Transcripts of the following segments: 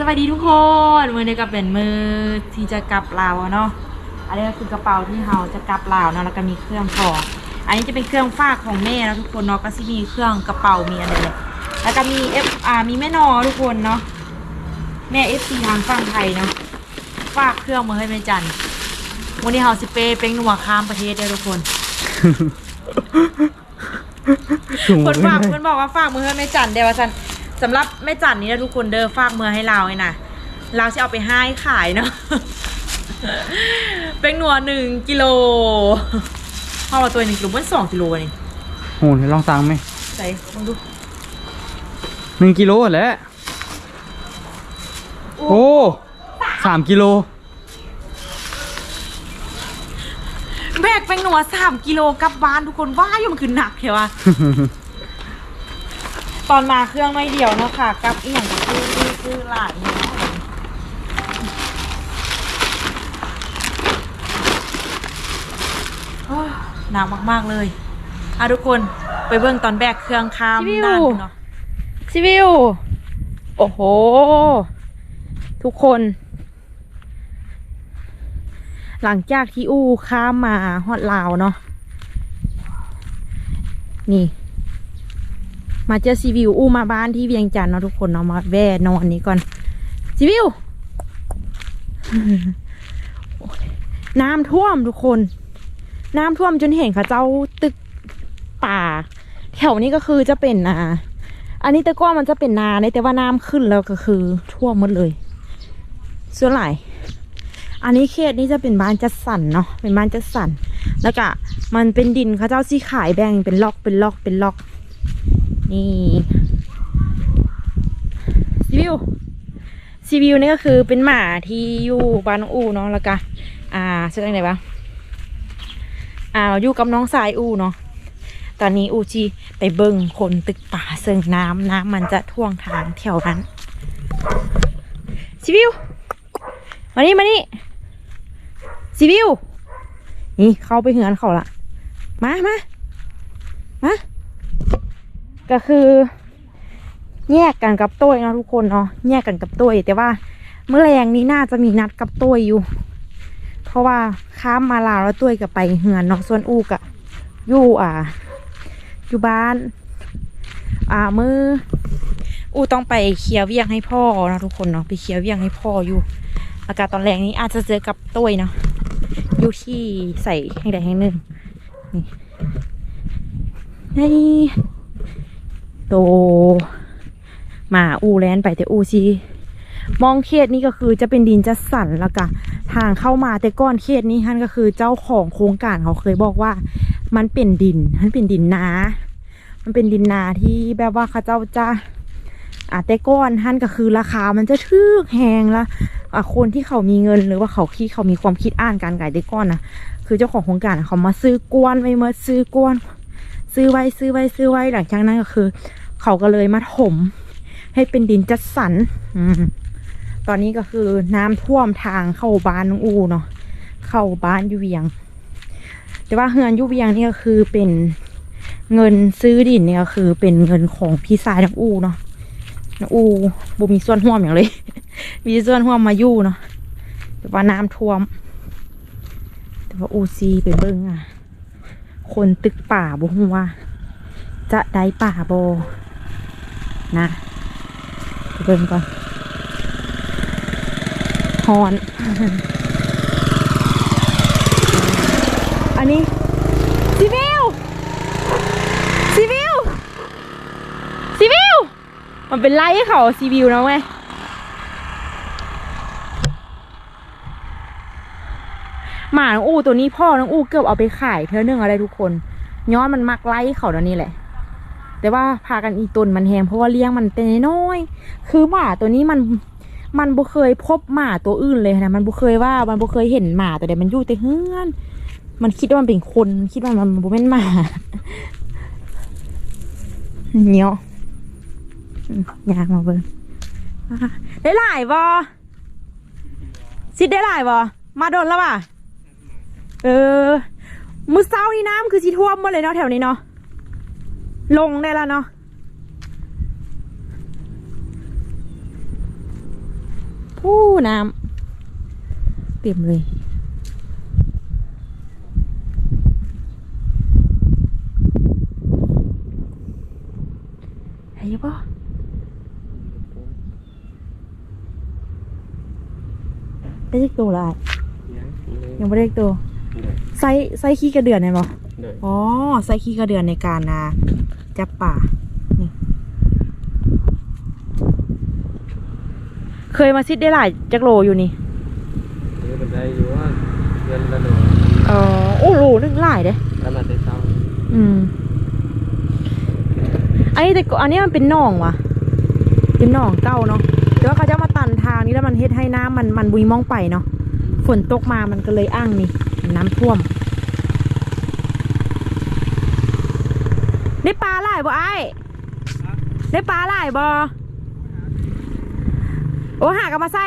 สวัสดีทุกคนมือนี้ก็เป็นมือที่จะกลับลาวอะเนาะอันนี้ก็คือกระเป๋าที่เราจะกลับลาวเนาะแล้วก็มีเครื่องของอันนี้จะเป็นเครื่องฝากของแม่นะทุกคนเนาะก็สิมีเครื่องกระเป๋ามีอะไรเลยแล้วก็มีเอฟอ่ามีแม่นอทุกคนเนาะแม่เอฟซีทางฝั่งไทยเนาะฝากเครื่องมาให้แม่จันวันนี้เราสิเปเป็นหนัวข้ามประเทศเด้อทุกคนถุงคนไม่ฝากได้เพื่อนบอกว่าฝากมือให้แม่จันเดี๋ยวว่าจัน สำหรับแม่จันนี่นะทุกคนเด้อฝากมือให้เราไงนะเราจะเอาไปให้ขายเนาะเป็นหนัวหนึ่งกิโลเพราะว่าตัวหนึ่งกิโลมันสองกิโลนี่โหเดี๋ยวลองตังไหมใส่ลองดูหนึ่งกิโลแหล้วโอ้สามกิโลแบกเป็นหนัวสามกิโลกลับบ้านทุกคนว่าอยู่มันคือหนักเหรอวะ ตอนมาเครื่องไม่เดียวเนาะค่ะกับอีกอย่างก็คือคือคือหลายเนาะโอ้ยหนาวมากๆเลยอะทุกคนไปเบิ่งตอนแบกเครื่องข้ามชิวิวด้านเนาะซิวิว โอ้โห ทุกคน หลังจากที่อู้ข้ามมาฮอดลาวเนาะนี่ มาเจอซีวิวอู้มาบ้านที่เวียงจันทน์เนาะทุกคนเนาะมาแว่นอนนี้ก่อนซีวิว น้ำท่วมทุกคน น้ำท่วมจนเห็นเขาเจ้าตึกป่า แถวนี้ก็คือจะเป็นอ่าอันนี้แต่ก่อนมันจะเป็นนาในแต่ว่าน้ำขึ้นแล้วก็คือท่วมหมดเลยส่วนหลอันนี้เขตนี้จะเป็นบ้านจัดสรรเนาะเป็นบ้านจัดสรรแล้วก็มันเป็นดินเขาเจ้าซี่ขายแบ่งเป็นล็อกเป็นล็อกเป็นล็อก นี่ซีวิวซีวิวนี่ก็คือเป็นหมาที่อยู่บ้านน้องอูเนาะแล้วก็อ่าชื่ออะไรวะอ่าอยู่กับน้องสายอูเนาะตอนนี้อูจีไปเบิ่งคนตึกป่าเซิงน้ำน้ำมันจะท่วงทางแถวนั้นซิวิวมานี่มานี่ซิวิวนี่เข้าไปเหือนเขาละมามามา ก็คือ แยกกันกับตัวเนาะทุกคนเนาะแยกกันกับตัวแต่ว่าเมื่อแรงนี้น่าจะมีนัดกับตัวอยู่ เพราะว่าข้ามมาลาวแล้วตัวกับไปเหือนเนาะส่วนอูกอะอยู่อ่า อยู่บ้าน อ่ามืออูต้องไปเคลียร์เวียงให้พ่อนะทุกคนเนาะไปเคลียร์เวียงให้พ่ออยู่ อากาศตอนแรงนี้อาจจะเจอกับต้วยเนาะอยู่ที่ใส่แห่งใดแห่งหนึ่งนี่นี่ โตหมาอูแลนไปแต่อูซีมองเขตนี้ก็คือจะเป็นดินจะสั่นแล้วก็ทางเข้ามาแต่ก้อนเขตนี้ท่านก็คือเจ้าของโครงการเขาเคยบอกว่า มันเป็นดินมันเป็นดินนา มันเป็นดินนาที่แบบว่าเขาเจ้าจะอ่าแต่ก้อนท่านก็คือราคามันจะทึกแหงละอะคนที่เขามีเงินหรือว่าเขาคิดเขามีความคิดอ่านการขายแต่ก้อนนะคือเจ้าของโครงการเขามาซื้อกวนไว้เมื่อซื้อกวนซื้อไว้ซื้อไว้ซื้อไว้หลังจากนั้นก็คือ เขาก็เลยมาถม ให้เป็นดินจัดสรรตอนนี้ก็คือน้ำท่วมทางเข้าบ้านน้องอูเนาะเข้าบ้านยูเวียง แต่ว่าเฮือนยุเวียงนี่ก็คือเป็นเงินซื้อดินเนี่ยก็คือเป็นเงินของพี่ชายน้องอูเนาะน้องอูบ่มีส่วนห่วมอย่างเลย มีส่วนห่วมมาอยู่เนาะแต่ว่าน้ำท่วม แต่ว่าอูซีไปเบิ้งอะ คนตึกป่าบ่ฮู้ว่า จะได้ป่าบ่ นะเบิ้งก่อนฮอน อันนี้ซีวิวซีวิวซีวิวมันเป็นไล่เขาซีวิวนะเว้ยหมาน้องอูตัวนี้พ่อน้องอูเกือบเอาไปขายเท่านึงอะไรทุกคน ย้อนมันมักไล่เขาแล้วนี่แหละ แต่ว่าพากันอีตนมันแหงเพราะว่าเลี้ยงมันเป็นน้อย คือหมาตัวนี้มันมันบ่เคยพบหมาตัวอื่นเลยนะ มันบ่เคยว่า มันบ่เคยเห็นหมาตัวใดมันอยู่แต่เฮือน มันคิดว่ามันเป็นคน คิดว่ามันบ่เป็นหมาเนี้ยอืมยากมาเบิ่งได้หลายบ่ซิดได้หลายบ่มาโดนแล้วป่ะ เออ มือเช้านี่น้ำคือสิท่วมหมดเลยเนาะแถวนี้เนาะ ลงได้แล้วเนาะผู้น้ำเต็มเลยเห็นปะได้เล็กตัวละยังไม่ได้เล็กตัวไซส์ไซส์ขี้กระเดือนเนี่ยปะเลยอ๋อไซส์ขี้กระเดือนในการนา จับป่า นี่ เคยมาซิดได้หลายจักโลอยู่นี่นี่มันได้อยู่ว่าเงินละหนูเออโอ้โหนึงหลายเด้แล้วมาได้เศร้าอืม อันนี้แต่ก่อนอันนี้มันเป็นหนองวะเป็นหนองเก่าเนาะแต่ว่าเขาจะมาตันทางนี้แล้วมันเฮ็ดให้น้ำมันมันบุยมองไปเนาะ ฝนตกมามันก็เลยอ้างนี่ น้ำท่วม ได้ปลาหลาย บ่ไอ้ายได้ปลาหลายบ่โอ้หากันมาใส่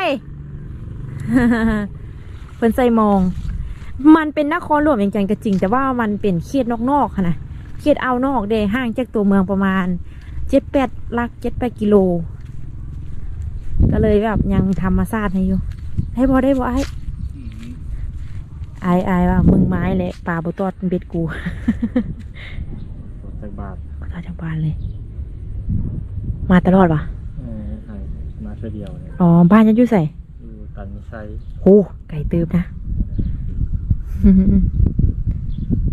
เพิ่นใส่มอง มันเป็นนครหลวงเวียงจันทร์ก็จริง แต่ว่ามันเป็นเขตนอกๆค่ะนะเขตเอาวนอกเดห่างจากตัวเมืองประมาณเจ็ดแปดลักเจ็ดแปดกิโล ก็เลยแบบยังธรรมชาติให้อยู่ได้บ่ได้บ่ไอ้ไอ้ไอ้ว่ามึงไม้แหละปลาบตอดเป็นเบ็ดกูจากบาท บตอดจากบ้านเลย มาตลอดวะเออหายมาเท่าเดียวเนี่ยอ๋อ บ้านยังอยู่ใส่อยู่ตันมิไซโหไก่ตืบนะ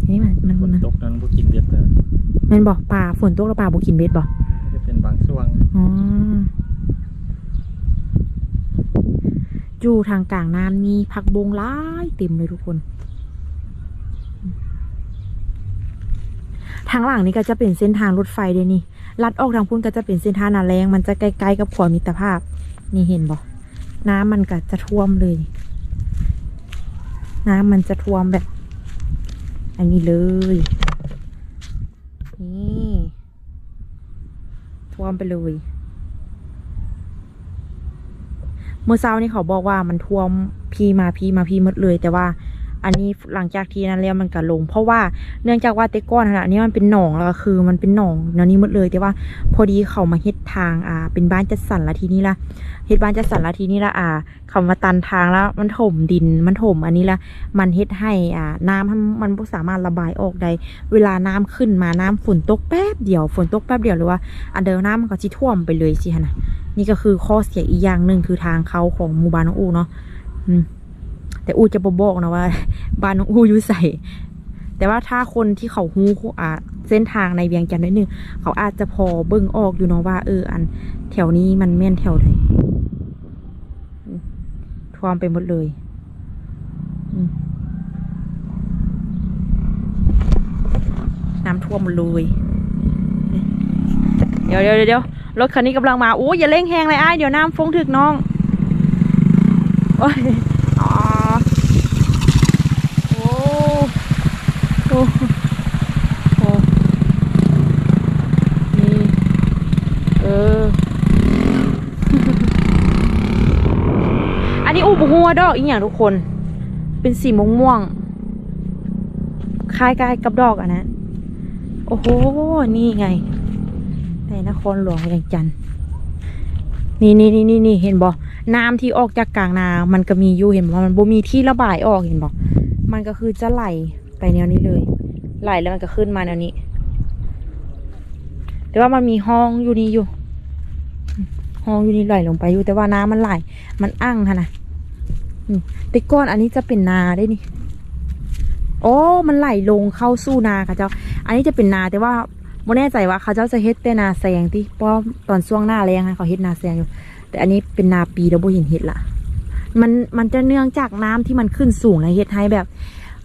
นี่มันมันฝนมันตกนั้นพวกกินเบ็ดเลยมันบอกปลาฝนตกแล้วปลาบุกินเบ็ดบอก จะเป็นบางช่วงอ๋ออยู่ทางกลางน้ำมีผักบงหลายเต็มเลยทุกคน ทางหลังนี้ก็จะเป็นเส้นทางรถไฟเดยวนี่ลัดออกทางพุ่นก็จะเป็นเส้นทางนาแรงมันจะใกล้ๆกับขวามิตรภาพ นี่เห็นบอกน้ำมันก็จะท่วมเลย น้ำมันจะท่วมแบบ อันนี้เลยนี่ท่วมไปเลยเมื่อเช้านี่เขาบอกว่ามันท่วมพีมาพีมาพีหมดเลย แต่ว่า อันนี้หลังจากที่นั้นแล้วมันก็ลง เพราะว่าเนื่องจากว่าเตก้อนขนาดนี้มันเป็นหนองแล้วก็คือมันเป็นหนองแนวนี้หมดเลย แต่ว่าพอดีเขามาเฮ็ดทางอ่า เป็นบ้านจัดสรรละทีนี้ละเฮ็ดบ้านจัดสรรละทีนี้ละอ่าเขามาตันทางแล้วมันถมดินมันถมอันนี้ละมันเฮ็ดให้อ่าน้ำมันมันสามารถระบายออกได้เวลาน้ำขึ้นมาน้ำฝนตกแป๊บเดียวฝนตกแป๊บเดียวหรือว่าอันเดิมน้ำมันก็จิท่วมไปเลยสิฮะนะนี่ก็คือข้อเสียอีกอย่างหนึ่งคือทางเขาของหมู่บ้านน้องอูเนาะอืม แต่อูจะบบอกนะว่า บ้านน้องอูอยู่ใส่ แต่ว่าถ้าคนที่เขาฮู้อ่าเส้นทางในเวียงจันทร์นิดนึงเขาอาจจะพอเบิ่งออกอยู่เนาะว่าเอออัน แถวนี้มันแม่นแถวไหนท่วมไปหมดเลยน้ำท่วมหมดเลยเดี๋ยวเดี๋ยวเดี๋ยวรถคันนี้กำลังมาโอ้ยอย่าเร่งแหงเลยอ้ายเดี๋ยวน้ำฟงถึกน้อง โอ้ยอ๋อโอ้โอ้โอ้นี่เออ อันนี้อูบหั วดอกอีกอย่างทุกคน เป็นสีม่วงม่วงๆคล้ายๆกับดอกอะนะ โอ้โห นี่ไง ในนครหลวงเวียงจันทร์นี่นี่นี่นี่นี่เห็นบ่น้ำที่ออกจากกลางนา มันก็มีอยู่เห็นบ่มันบ่มีที่ระบายออกเห็นบ่มันก็คือจะไหลไปแนวนี้เลย ไหลแล้วมันก็ขึ้นมาแนวนี้ แต่ว่ามันมีห้องอยู่นี่อยู่ ห้องอยู่นี่ไหลลงไปอยู่แต่ว่าน้ำมันไหล มันอั่งค่ะนะ แต่ก้อนอันนี้จะเป็นนาได้นี่โอ้มันไหลลงเข้าสู่นาค่ะเจ้า อันนี้จะเป็นนาแต่ว่าบ่แน่ใจว่าเขาเจ้าจะเฮ็ดแต่นาแซงที่เพราะตอนช่วงหน้าแรงนะเขาเฮ็ดนาแซงอยู่ แต่อันนี้เป็นนาปีแล้วบ่เห็นเฮ็ดละมันมันจะเนื่องจากน้ำที่มันขึ้นสูงแล้วเฮ็ดให้แบบ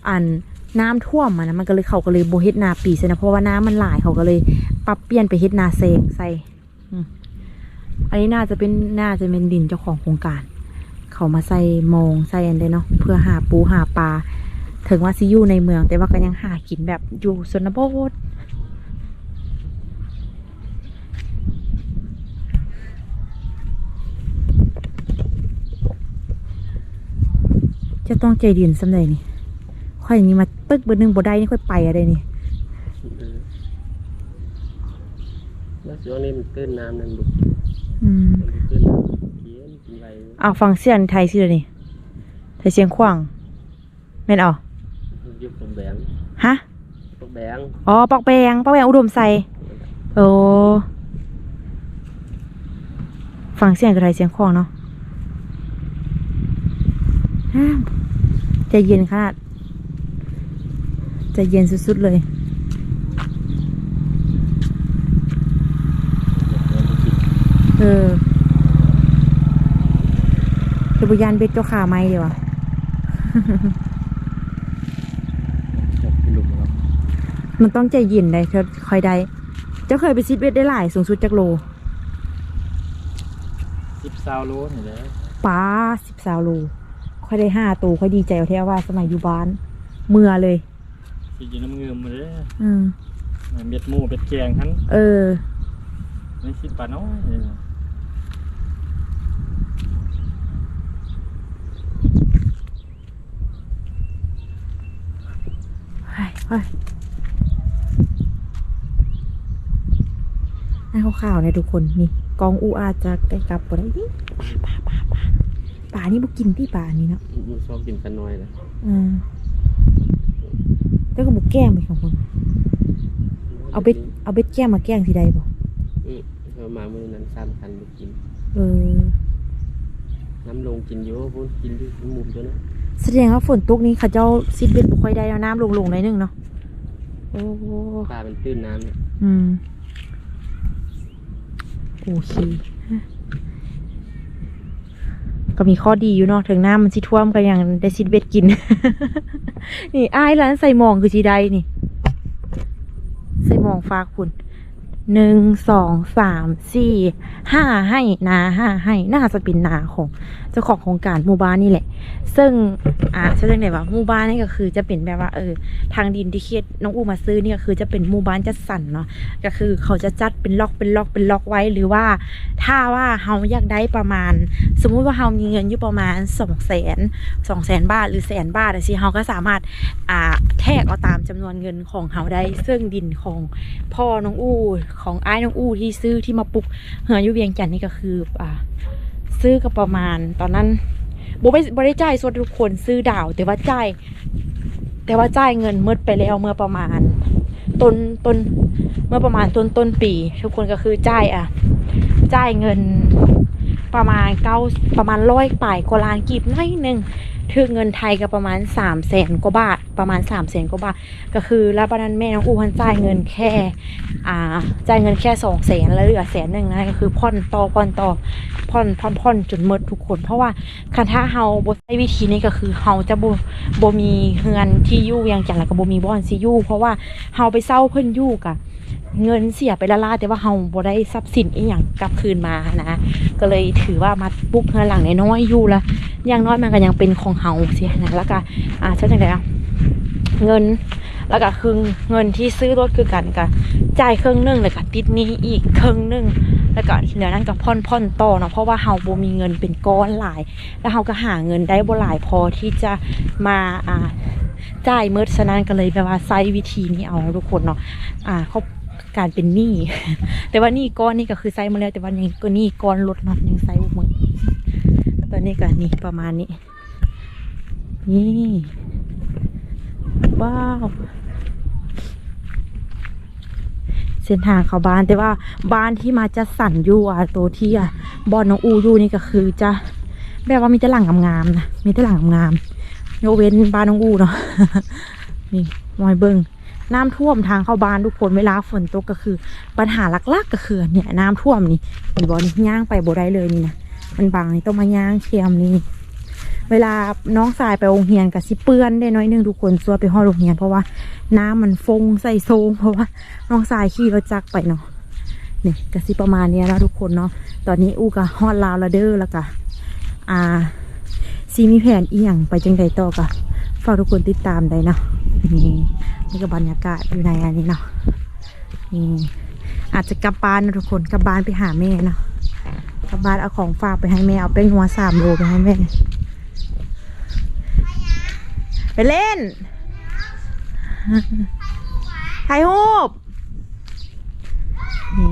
อันน้ำท่วมมันนะมันก็เลยเขาก็เลยบ่เฮ็ดนาปีใช่นะเพราะว่าน้ำมันหลายเขาก็เลยปรับเปลี่ยนไปเฮ็ดนาแซงใส่อันนี้น่าจะเป็นน่าจะเป็นดินเจ้าของโครงการ เขามาใส่มองใส่อันเดเนาะเพื่อหาปูหาปลาถึงว่าซิอยู่ในเมือง แต่ว่าก็ยังหากินแบบอยู่ชนบทจะต้องใจเดียนสำใดนี่ ค่อยนี่มาตึกเบอร์หนึ่งบ่ได้นี่ค่อยไปอะไรนี่แล้วช่วงนี้มันตื้นน้ำนั่นบุกอืมมันตื้นน้ำ เขียนกินไรเลยอ้าวฟังเสียงไทยสิเดี๋ยวนี้ไทยเสียงขวางแม่นเอายุคผมแบงฮะพวกแบงอ๋อปักแบงปักแบงอุดมใส่โอ้ฟังเสียงกับไทยเสียงขวางเนาะอ้าวใจเย็นขนาดใจเย็นสุดๆเลยเออ จะบุยานเบ็ดเจ้าขาไหมเดียวอะจะไปหลุมแล้วมันต้องใจเย็นได้เธอคอยได้เจ้าเคยไปซิดเบ็ดได้หลายสูงสุดจากโลสิบซาวโลนี่แหละป้าสิบสาวโลค่อยได้ห้าตัวค่อยดีใจเอาแท้ว่าสมัยอยู่บ้าน เมื่อเลยสิกินน้ำเงิมมาเลยอืมเม็ดหมูเม็ดแกงทั้นเออไม่สิบบาทน้อย นี่นะเฮ้ยเฮ้ยให้ข่าวๆเนี่ยทุกคนนี่กองอูอาจจะใกล้กลับบ่ได้นี่ป่าป่าป่าป่าป่านี่บุกินที่ป่านี่เนาะมันชอบกินกันน้อยนะอืมแล้วก็บุกแกล้งไปของคนเอาเบ็ดเอาเบ็ดแก้มมาแกล้งทีใดบ่อืมเขามามือนั้นสามคันบุกกิน เออน้ำลงกินเยอะพูดกินที่มุมตัวนั้น แสดงว่าฝนตกนี้เขาเจ้าซิดเบ็ดบุค่อยได้แล้วน้ำลงลงหน่อยนึงเนาะโอ้โหปลามันตื้นน้ำเนี่ยอืมโอเคก็มีข้อดีอยู่เนาะถึงน้ำมันสิท่วมก็ยังได้ซิดเบ็ดกิน นี่อ้ายร้านใส่หมองคือสีใดนี่ ใส่หมองฟ้าคุณหนึ่งสองสามสี่ห้าให้นาห้าให้น่าจะเป็นนาของ เจ้าของโครงการหมู่บ้านนี่แหละ ซึ่งอ่าใช่เรื่องไหนวะหมู่บ้านนี่ก็คือจะเป็นแบบว่าเออทางดินที่เขตน้องอูมาซื้อนี่ก็คือจะเป็นหมู่บ้านจัดสรรเนาะก็คือเขาจะจัดเป็นล็อกเป็นล็อกเป็นล็อกไว้หรือว่าถ้าว่าเฮาอยากได้ประมาณ สมมุติว่าเฮามีเงินอยู่ประมาณสองแสนสองแสนบาทหรือแสนบาทอะสิเฮาก็สามารถอ่าแทกเอาตามจำนวนเงินของเฮาได้ ซึ่งดินของพ่อน้องอูของอ้ายน้องอูที่ซื้อที่มาปลุกเฮืออยู่เวียงจันทน์นี่ก็คืออ่า ซื้อก็ประมาณ ตอนนั้นบ่ไปบ่ได้จ่ายสดทุกคนซื้อดาว แต่ว่าจ่ายแต่ว่าจ่ายเงินมื่อไปแล้วเมื่อประมาณต้นต้นเมื่อประมาณต้นต้นปี ทุกคนก็คือจ่ายอะจ่ายเงินประมาณเก้าประมาณร้อยป่ายกว่าล้านกีบน้อยหนึ่งถึงเงินไทยก็ประมาณสามแสนกว่าบาท ประมาณสามแสนกว่าบาทก็คือแล้วประนั้นแม่น้องอูพันจ่ายเงินแค่อ่าจ่ายเงินแค่สองแสนแล้วเหลือแสนหนึ่งนะก็คือผ่อนต่อผ่อนต่อผ่อนผ่อนผ่อนจนหมดทุกคน เพราะว่าคันถ้าเฮาบ่ใช้วิธีนี้ก็คือเฮาจะบ่บ่มีเฮือนที่อยู่ย่างจังแล้วก็บ่มีบ่อนสิอยู่เพราะว่าเฮาไปเศร้าเพิ่นอยู่กะเงินเสียไปละลาแต่ว่าเฮาบ่ได้ทรัพย์สินอีหยังกลับคืนมานะก็เลยถือว่ามาปลุกเงินหลังน้อยอยู่ละอย่างน้อยมันก็ยังเป็นของเฮาเสียนะแล้วก็อ่าใช่จังไดอะ เงิน แล้วก็คือเงินที่ซื้อรถคือกันก็จ่ายครึ่งหนึงแล้วก็ติดนี้อีกครึ่งหนึงแล้วก็เหลือนั้นก็ผ่อนผ่อนต่อเนาะเพราะว่าเฮาบ่มีเงินเป็นก้อนหลาย แล้วเฮาก็หาเงินได้บ่หลายพอที่จะมาอ่าจ่ายเมิดฉะนั้นก็เลยแบบว่าใช้วิธีนี้เอาทุกคนเนาะอ่าเขาการเป็นหนี้แต่ว่านี้ก้อนนี่ก็คือไซมาแล้วแต่ว่ายังก็หนี้ก้อนลดเนาะยังไซส์บุกมือตอนนี้ก็นี่ประมาณนี้ นี่ ว้าวเส้นทางเข้าบ้านแต่ว่าบ้านที่มาจะสั่นอยู่อะตัวที่อะบอนน้องอูอยู่นี่ก็คือจะแบบว่ามีแต่หลังงามๆนะมีแต่หลังงามๆยกเว้นบ้านน้องอูเนาะนี่มอยเบิงน้ำท่วมทางเข้าบ้านทุกคนเวลาฝนตกก็คือ ปัญหาหลักๆก็คือเนี่ยน้ำท่วมนี่เห็นบอนี่ย่างไปบ่ได้เลยนี่นะมันบางนี่ต้องมาย่างเคียมนี่ เวลาน้องสายไปโรงเรียนกับสิเปื้อนได้น้อยนึงทุกคนซัวไปห้องโรงเรียนเพราะว่าน้ำมันฟงใส่โซงเพราะว่าน้องสายขี่รถจักรไปเนาะนี่กสิประมาณนี้แล้วทุกคนเนาะตอนนี้อูกับฮอดลาวละเด้อแล้วก็อ่าซีมีแผนอีหยังไปจังใดต่อก็ฝากทุกคนติดตามได้เนาะนี่นี่ก็บรรยากาศอยู่ในอันนี้เนาะนี่อาจจะกลับบ้านนะทุกคนกลับบ้านไปหาแม่เนาะกลับบ้านเอาของฝากไปให้แม่เอาแป้งนัวสามโลไปให้แม่ ไปเล่นถ่ายรูปนี่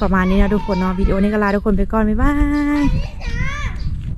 ประมาณนี้นะทุกคนเนาะวิดีโอนี้ก็ลาทุกคนไปก่อน บ๊ายบาย